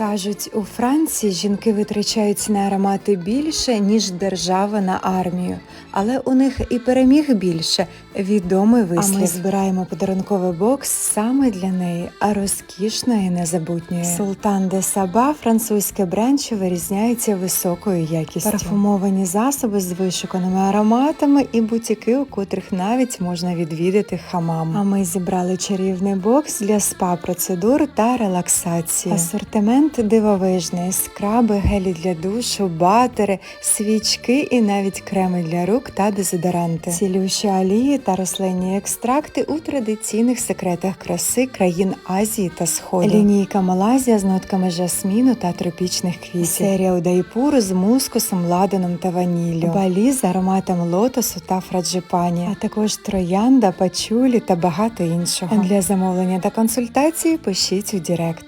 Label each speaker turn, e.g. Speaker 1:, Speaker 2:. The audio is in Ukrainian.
Speaker 1: Кажуть, у Франції жінки витрачають на аромати більше, ніж держава на армію. Але у них і переміг більше. Відомий вислів. А ми збираємо подарунковий бокс саме для неї, а розкішної незабутньої. Султан де Саба, французьке бренд, що вирізняється високою якістю. Парфумовані засоби з вишуканими ароматами і бутіки, у котрих навіть можна відвідати хамам. А ми зібрали чарівний бокс для спа-процедур та релаксації. Асортимент дивовижний, скраби, гелі для душу, батери, свічки і навіть креми для рук та дезодоранти. Цілющі олії та рослинні екстракти у традиційних секретах краси країн Азії та Сходу. Лінійка Малазія з нотками жасміну та тропічних квітів. Серія Удайпур з мускусом, ладаном та ваніллю. Балі з ароматом лотосу та фраджипані, а також троянда, пачулі та багато іншого. Для замовлення та консультації пишіть у Директ.